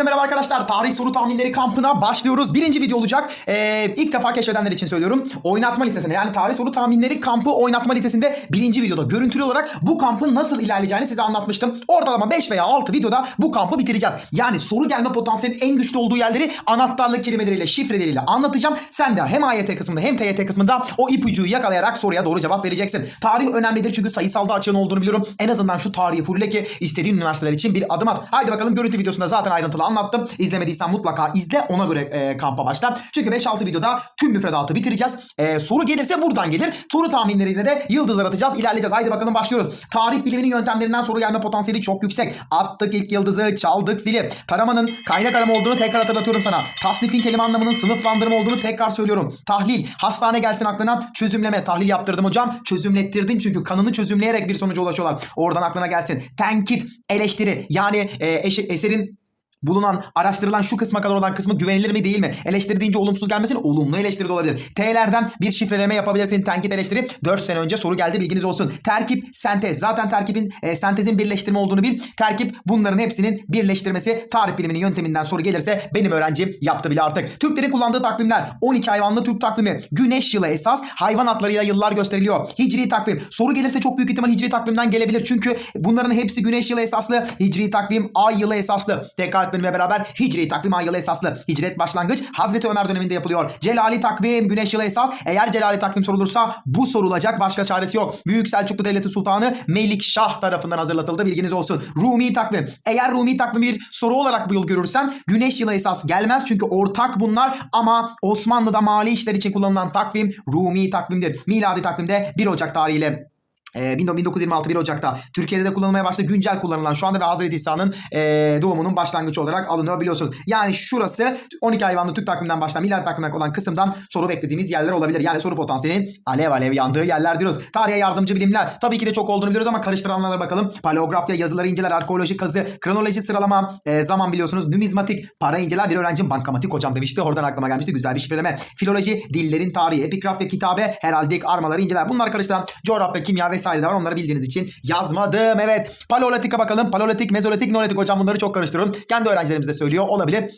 Herkese merhaba arkadaşlar. Tarih soru tahminleri kampına başlıyoruz. Birinci video olacak. Ee, ilk defa keşfedenler için söylüyorum. Oynatma listesinde yani tarih soru tahminleri kampı oynatma listesinde birinci videoda görüntülü olarak bu kampın nasıl ilerleyeceğini size anlatmıştım. Ortalama 5 veya 6 videoda bu kampı bitireceğiz. Yani soru gelme potansiyelinin en güçlü olduğu yerleri anahtarlık kelimeleriyle, şifreleriyle anlatacağım. Sen de hem AYT kısmında hem TYT kısmında o ipucuyu yakalayarak soruya doğru cevap vereceksin. Tarih önemlidir çünkü sayısalda açığın olduğunu biliyorum. En azından şu tarihi fulle ki istediğin üniversiteler için bir adım at. Haydi bakalım görüntü videosunda zaten ayrıntılı anlattım. İzlemediysen mutlaka izle ona göre e, kampa başla. Çünkü 5-6 videoda tüm müfredatı bitireceğiz. E, soru gelirse buradan gelir. Soru tahminleriyle de yıldızlar atacağız. ilerleyeceğiz. Haydi bakalım başlıyoruz. Tarih biliminin yöntemlerinden soru gelme potansiyeli çok yüksek. Attık ilk yıldızı, çaldık zili. Taramanın kaynak arama olduğunu tekrar hatırlatıyorum sana. Tasnifin kelime anlamının sınıflandırma olduğunu tekrar söylüyorum. Tahlil. Hastane gelsin aklına. Çözümleme. Tahlil yaptırdım hocam. Çözümlettirdin çünkü kanını çözümleyerek bir sonuca ulaşıyorlar. Oradan aklına gelsin. Tenkit, eleştiri. Yani e, eserin bulunan, araştırılan şu kısma kadar olan kısmı güvenilir mi değil mi? Eleştiri deyince olumsuz gelmesin, olumlu eleştiri de olabilir. T'lerden bir şifreleme yapabilirsin. Tenkit eleştiri. 4 sene önce soru geldi bilginiz olsun. Terkip, sentez. Zaten terkibin, e, sentezin birleştirme olduğunu bil. Terkip bunların hepsinin birleştirmesi. Tarih biliminin yönteminden soru gelirse benim öğrencim yaptı bile artık. Türklerin kullandığı takvimler. 12 hayvanlı Türk takvimi. Güneş yılı esas. Hayvan adlarıyla yıllar gösteriliyor. Hicri takvim. Soru gelirse çok büyük ihtimal hicri takvimden gelebilir. Çünkü bunların hepsi güneş yılı esaslı. Hicri takvim ay yılı esaslı. Tekrar benimle beraber Hicri takvim ay yılı esaslı. Hicret başlangıç Hazreti Ömer döneminde yapılıyor. Celali takvim güneş yılı esas. Eğer Celali takvim sorulursa bu sorulacak başka çaresi yok. Büyük Selçuklu Devleti Sultanı Melik Şah tarafından hazırlatıldı bilginiz olsun. Rumi takvim. Eğer Rumi takvimi bir soru olarak bu yıl görürsen güneş yılı esas gelmez çünkü ortak bunlar ama Osmanlı'da mali işler için kullanılan takvim Rumi takvimdir. Miladi takvimde 1 Ocak tarihiyle ee, 1926 1 Ocak'ta Türkiye'de de kullanılmaya başladı. Güncel kullanılan şu anda ve Hazreti İsa'nın ee, doğumunun başlangıcı olarak alınıyor biliyorsunuz. Yani şurası 12 hayvanlı Türk takviminden başlayan miladi takvimden olan kısımdan soru beklediğimiz yerler olabilir. Yani soru potansiyelinin alev alev yandığı yerler diyoruz. Tarihe yardımcı bilimler tabii ki de çok olduğunu biliyoruz ama karıştıranlara bakalım. Paleografya, yazıları inceler, arkeoloji kazı, kronoloji sıralama, ee, zaman biliyorsunuz, numizmatik, para inceler bir öğrencim bankamatik hocam demişti. Oradan aklıma gelmişti. Güzel bir şifreleme. Filoloji, dillerin tarihi, epigraf ve kitabe, heraldik, armaları inceler. Bunlar karıştıran coğrafya, kimya vesaire de var. Onları bildiğiniz için yazmadım. Evet. Paleolitik'e bakalım. Paleolitik, mezolitik, neolitik hocam bunları çok karıştırıyorum. Kendi öğrencilerimiz de söylüyor. Olabilir.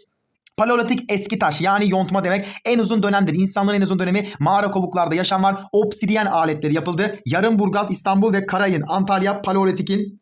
Paleolitik eski taş yani yontma demek en uzun dönemdir. İnsanların en uzun dönemi mağara kovuklarda yaşam var. Obsidiyen aletleri yapıldı. Yarımburgaz, İstanbul ve Karayın, Antalya Paleolitik'in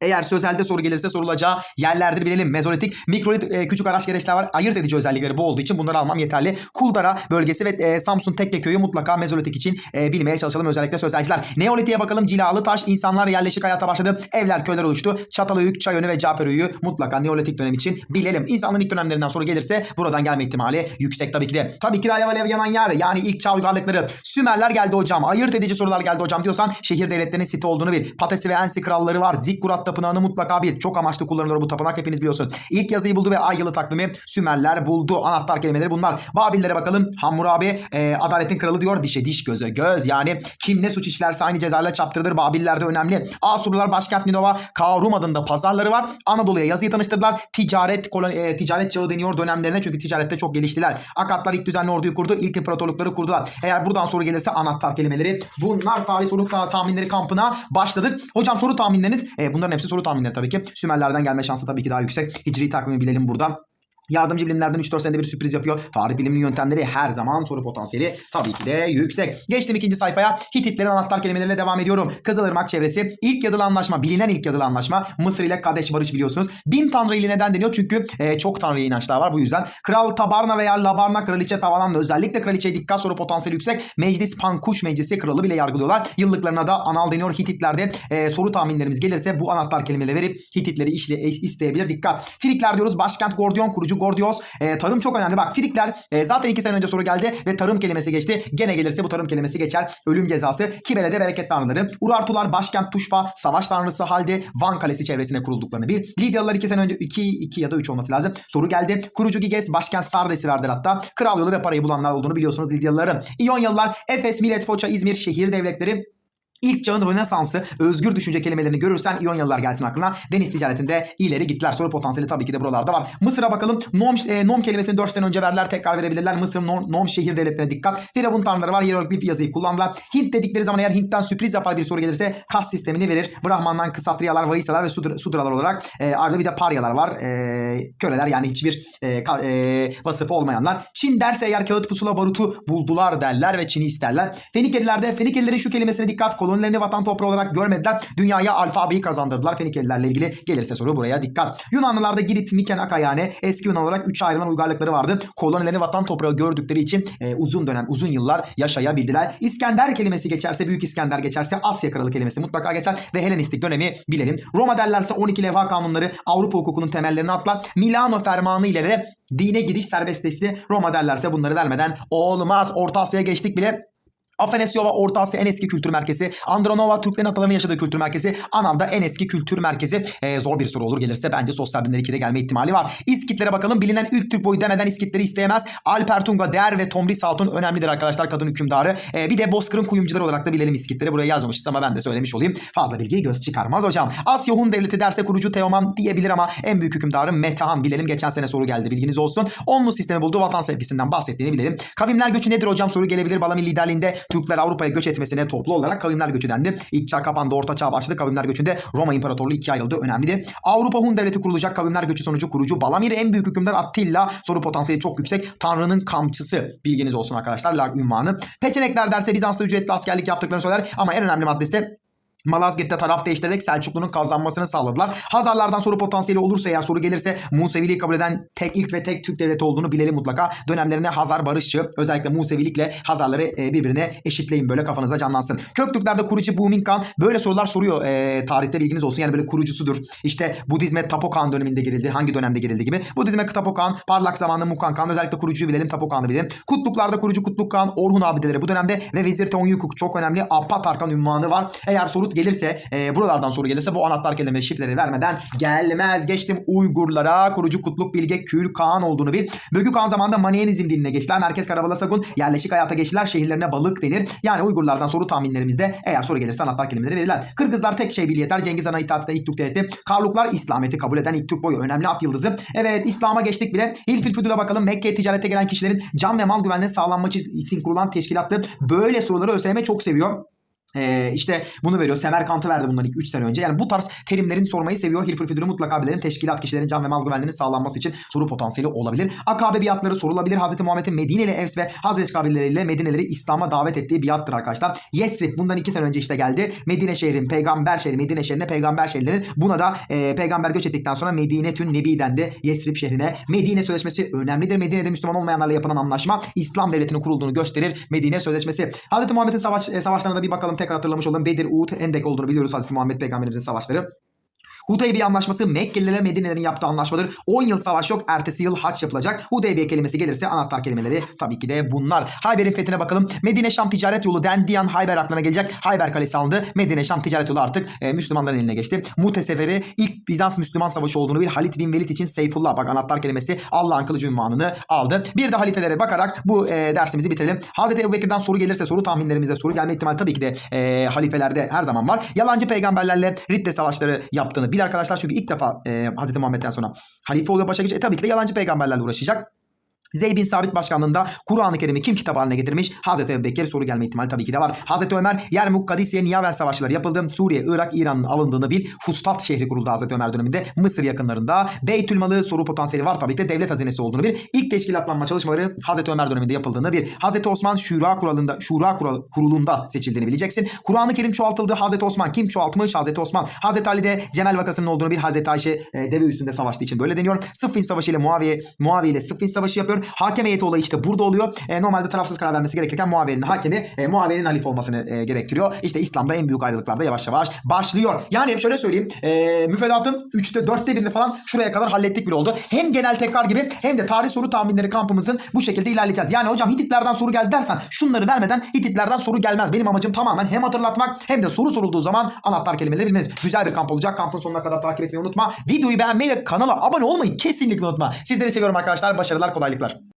eğer sözelde soru gelirse sorulacağı yerlerdir bilelim. Mezolitik, mikrolitik e, küçük araç gereçler var. Ayırt edici özellikleri bu olduğu için bunları almam yeterli. Kuldara bölgesi ve e, Samsun Tekke köyü mutlaka mezolitik için e, bilmeye çalışalım özellikle sözelciler. Neolitik'e bakalım. Cilalı taş insanlar yerleşik hayata başladı. Evler, köyler oluştu. Çatalhöyük, Çayönü ve Caperhöyük'ü mutlaka Neolitik dönem için bilelim. İnsanlığın ilk dönemlerinden soru gelirse buradan gelme ihtimali yüksek tabii ki de. Tabii ki de alev alev yanan yer yani ilk çağ uygarlıkları. Sümerler geldi hocam. Ayırt edici sorular geldi hocam diyorsan şehir devletlerinin site olduğunu bil. Patesi ve Ensi kralları var. Zikkurat tapınağını mutlaka bil. Çok amaçlı kullanılıyor bu tapınak hepiniz biliyorsunuz. İlk yazıyı buldu ve ay yılı takvimi Sümerler buldu. Anahtar kelimeleri bunlar. Babillere bakalım. Hammurabi e, adaletin kralı diyor. Dişe diş göze göz. Yani kim ne suç işlerse aynı cezayla çaptırılır. Babiller de önemli. Asurlular başkent Ninova. Karum adında pazarları var. Anadolu'ya yazıyı tanıştırdılar. Ticaret koloni, e, ticaret çağı deniyor dönemlerine çünkü ticarette çok geliştiler. Akatlar ilk düzenli orduyu kurdu. İlk imparatorlukları kurdular. Eğer buradan soru gelirse anahtar kelimeleri. Bunlar tarih soru ta- tahminleri kampına başladık. Hocam soru tahminleriniz. E, bunların hepsi soru tahminleri tabii ki. Sümerlerden gelme şansı tabii ki daha yüksek. Hicri takvimi bilelim buradan. Yardımcı bilimlerden 3-4 senede bir sürpriz yapıyor. Tarih biliminin yöntemleri her zaman soru potansiyeli tabii ki de yüksek. Geçtim ikinci sayfaya. Hititlerin anahtar kelimeleriyle devam ediyorum. Kızılırmak çevresi. İlk yazılı anlaşma, bilinen ilk yazılı anlaşma. Mısır ile Kadeş Barış biliyorsunuz. Bin tanrı ile neden deniyor? Çünkü e, çok tanrı inançlar var bu yüzden. Kral Tabarna veya Labarna, Kraliçe Tavalan'la özellikle Kraliçe'ye dikkat soru potansiyeli yüksek. Meclis Pankuş Meclisi kralı bile yargılıyorlar. Yıllıklarına da anal deniyor. Hititlerde e, soru tahminlerimiz gelirse bu anahtar kelimeleri verip Hititleri işle, isteyebilir. Dikkat. Frikler diyoruz. Başkent Gordiyon, kurucu Gordios. E, tarım çok önemli. Bak Frikler e, zaten iki sene önce soru geldi ve tarım kelimesi geçti. Gene gelirse bu tarım kelimesi geçer. Ölüm cezası. Kibele'de bereket tanrıları. Urartular başkent Tuşba, savaş tanrısı Halde, Van Kalesi çevresine kurulduklarını bir. Lidyalılar iki sene önce 2 2 ya da 3 olması lazım. Soru geldi. Kurucu Giges başkent Sardes'i verdiler hatta. Kral yolu ve parayı bulanlar olduğunu biliyorsunuz Lidyalıların. İyonyalılar Efes, Milet, Foça, İzmir şehir devletleri İlk çağın Rönesansı, özgür düşünce kelimelerini görürsen İyonyalılar gelsin aklına. Deniz ticaretinde ileri gittiler. Soru potansiyeli tabii ki de buralarda var. Mısır'a bakalım. Nom, e, nom kelimesini 4 sene önce verdiler. Tekrar verebilirler. Mısır, nom, nom şehir devletlerine dikkat. Firavun tanrıları var. Hieroglif yazıyı kullandılar. Hint dedikleri zaman eğer Hint'ten sürpriz yapar bir soru gelirse kas sistemini verir. Brahman'dan Kısatriyalar, Vaisalar ve Sudra, Sudralar olarak e, arada bir de Paryalar var. E, köleler yani hiçbir e, ka, e, vasıfı olmayanlar. Çin derse eğer kağıt pusula barutu buldular derler ve Çin'i isterler. Fenikelilerde Fenikelilerin şu kelimesine dikkat. Kolonilerini vatan toprağı olarak görmediler. Dünyaya alfabeyi kazandırdılar. Fenikelilerle ilgili gelirse soru buraya dikkat. Yunanlılarda Girit, Miken, Akayane eski Yunan olarak üçe ayrılan uygarlıkları vardı. Kolonilerini vatan toprağı gördükleri için e, uzun dönem, uzun yıllar yaşayabildiler. İskender kelimesi geçerse, Büyük İskender geçerse Asya Kralı kelimesi mutlaka geçer ve Helenistik dönemi bilelim. Roma derlerse 12 levha kanunları Avrupa hukukunun temellerini atlar. Milano fermanı ile de dine giriş serbestleşti. Roma derlerse bunları vermeden olmaz. Orta Asya'ya geçtik bile. Afanasyova Orta Asya en eski kültür merkezi. Andronova Türklerin atalarının yaşadığı kültür merkezi. Anav'da en eski kültür merkezi. Ee, zor bir soru olur gelirse bence sosyal bilimler 2'de gelme ihtimali var. İskitlere bakalım. Bilinen ilk Türk boyu demeden İskitleri isteyemez. Alpertunga Der ve Tomris Hatun önemlidir arkadaşlar kadın hükümdarı. Ee, bir de Bozkır'ın kuyumcuları olarak da bilelim İskitleri. Buraya yazmamışız ama ben de söylemiş olayım. Fazla bilgiyi göz çıkarmaz hocam. Asya Hun Devleti derse kurucu Teoman diyebilir ama en büyük hükümdarı Metehan bilelim. Geçen sene soru geldi bilginiz olsun. Onlu sistemi bulduğu vatan sevgisinden bahsettiğini bilelim. Kavimler göçü nedir hocam soru gelebilir. Balamir liderliğinde Türkler Avrupa'ya göç etmesine toplu olarak kavimler göçü dendi. İlk çağ kapandı, orta çağ başladı. Kavimler göçünde Roma İmparatorluğu ikiye ayrıldı. Önemlidir. Avrupa Hun Devleti kurulacak kavimler göçü sonucu kurucu Balamir en büyük hükümdar Attila. Soru potansiyeli çok yüksek. Tanrı'nın kamçısı. Bilginiz olsun arkadaşlar. Lag ünvanı. Peçenekler derse Bizans'ta ücretli askerlik yaptıklarını söyler. Ama en önemli maddesi de Malazgirt'te taraf değiştirerek Selçuklu'nun kazanmasını sağladılar. Hazarlardan soru potansiyeli olursa eğer soru gelirse Museviliği kabul eden tek ilk ve tek Türk devleti olduğunu bilelim mutlaka. Dönemlerine Hazar barışçı özellikle Musevilikle Hazarları e, birbirine eşitleyin böyle kafanızda canlansın. Köktürklerde kurucu Bumin böyle sorular soruyor e, tarihte bilginiz olsun. Yani böyle kurucusudur. İşte Budizme Tapokan döneminde girildi. Hangi dönemde girildi gibi. Budizme Tapokan, parlak zamanlı Mukan Khan özellikle kurucuyu bilelim Tapokan'ı bilelim. Kutluklarda kurucu Kutluk Khan, Orhun abideleri bu dönemde ve Vezir Teonyukuk çok önemli. Appa Tarkan ünvanı var. Eğer soru gelirse e, buralardan soru gelirse bu anahtar kelimeleri şifreleri vermeden gelmez. Geçtim Uygurlara kurucu Kutluk Bilge Kül Kağan olduğunu bil. Bölgü Kağan zamanında Maniyenizm dinine geçtiler. Merkez Karabala Sagun yerleşik hayata geçtiler. Şehirlerine balık denir. Yani Uygurlardan soru tahminlerimizde eğer soru gelirse anahtar kelimeleri verirler. Kırgızlar tek şey bil yeter. Cengiz Han'a itaat eden ilk Türk devleti. Karluklar İslamiyet'i kabul eden ilk Türk boyu. Önemli at yıldızı. Evet İslam'a geçtik bile. Hilfil Füdül'e bakalım. Mekke'ye ticarete gelen kişilerin can ve mal güvenliğinin sağlanması için kurulan teşkilattır. Böyle soruları ÖSYM çok seviyor. Ee, işte bunu veriyor. Semerkant'ı verdi bundan ilk 3 sene önce. Yani bu tarz terimlerin sormayı seviyor. Hilful Füdür'ü mutlaka bilelim. Teşkilat kişilerin can ve mal güvenliğinin sağlanması için soru potansiyeli olabilir. Akabe biatları sorulabilir. Hazreti Muhammed'in Medine ile Evs ve Hazreti kabileleriyle Medineleri İslam'a davet ettiği biattır arkadaşlar. Yesrib bundan 2 sene önce işte geldi. Medine şehrin peygamber şehri, Medine şehrine peygamber şehirleri. Buna da e, peygamber göç ettikten sonra Medine tün Nebi dendi. Yesrib şehrine. Medine Sözleşmesi önemlidir. Medine'de Müslüman olmayanlarla yapılan anlaşma İslam devletinin kurulduğunu gösterir. Medine Sözleşmesi. Hazreti Muhammed'in savaş, e, savaşlarına da bir bakalım tekrar hatırlamış olalım. Bedir, Uhud, Hendek olduğunu biliyoruz Hazreti Muhammed Peygamberimizin savaşları. Hudeybiye anlaşması Mekkelilerle Medine'lerin yaptığı anlaşmadır. 10 yıl savaş yok. Ertesi yıl haç yapılacak. Hudeybiye kelimesi gelirse anahtar kelimeleri tabii ki de bunlar. Hayber'in fethine bakalım. Medine Şam ticaret yolu dendiği an Hayber aklına gelecek. Hayber kalesi alındı. Medine Şam ticaret yolu artık e, Müslümanların eline geçti. Mute seferi ilk Bizans Müslüman savaşı olduğunu bil. Halit bin Velid için Seyfullah bak anahtar kelimesi Allah'ın kılıcı ünvanını aldı. Bir de halifelere bakarak bu e, dersimizi bitirelim. Hazreti Ebubekir'den soru gelirse soru tahminlerimizde soru gelme ihtimali tabii ki de e, halifelerde her zaman var. Yalancı peygamberlerle Ridde savaşları yaptığını bil arkadaşlar. Çünkü ilk defa e, Hazreti Muhammed'den sonra halife oluyor başa geçiyor. E, tabii ki de yalancı peygamberlerle uğraşacak. Zeyd bin Sabit başkanlığında Kur'an-ı Kerim'i kim kitap haline getirmiş? Hazreti Ebubekir soru gelme ihtimali tabii ki de var. Hazreti Ömer Yermuk, Kadisiye, Niyaven savaşları yapıldı. Suriye, Irak, İran'ın alındığını bil. Fustat şehri kuruldu Hazreti Ömer döneminde. Mısır yakınlarında. Beytülmalı soru potansiyeli var tabii ki de devlet hazinesi olduğunu bil. İlk teşkilatlanma çalışmaları Hazreti Ömer döneminde yapıldığını bil. Hazreti Osman Şura kuralında Şura kural, kurulunda seçildiğini bileceksin. Kur'an-ı Kerim çoğaltıldı. Hazreti Osman kim çoğaltmış? Hazreti Osman. Hazreti Ali'de Cemel vakasının olduğunu bil. Hazreti Ayşe e, deve üstünde savaştığı için böyle deniyor. Sıffin Savaşı ile Muaviye, Muaviye ile Sıffin Savaşı yapıyor. Hakem heyeti olayı işte burada oluyor. E, normalde tarafsız karar vermesi gerekirken Muaviye'nin hakemi e, Muaviye'nin halife olmasını e, gerektiriyor. İşte İslam'da en büyük ayrılıklar da yavaş yavaş başlıyor. Yani şöyle söyleyeyim. E, müfredatın 3'te 4'te 1'ini falan şuraya kadar hallettik bile oldu. Hem genel tekrar gibi hem de tarih soru tahminleri kampımızın bu şekilde ilerleyeceğiz. Yani hocam Hititlerden soru geldi dersen şunları vermeden Hititlerden soru gelmez. Benim amacım tamamen hem hatırlatmak hem de soru sorulduğu zaman anahtar kelimeleri bilmeniz. Güzel bir kamp olacak. Kampın sonuna kadar takip etmeyi unutma. Videoyu beğenmeyi ve kanala abone olmayı kesinlikle unutma. Sizleri seviyorum arkadaşlar. Başarılar, kolaylıklar. নমস্কার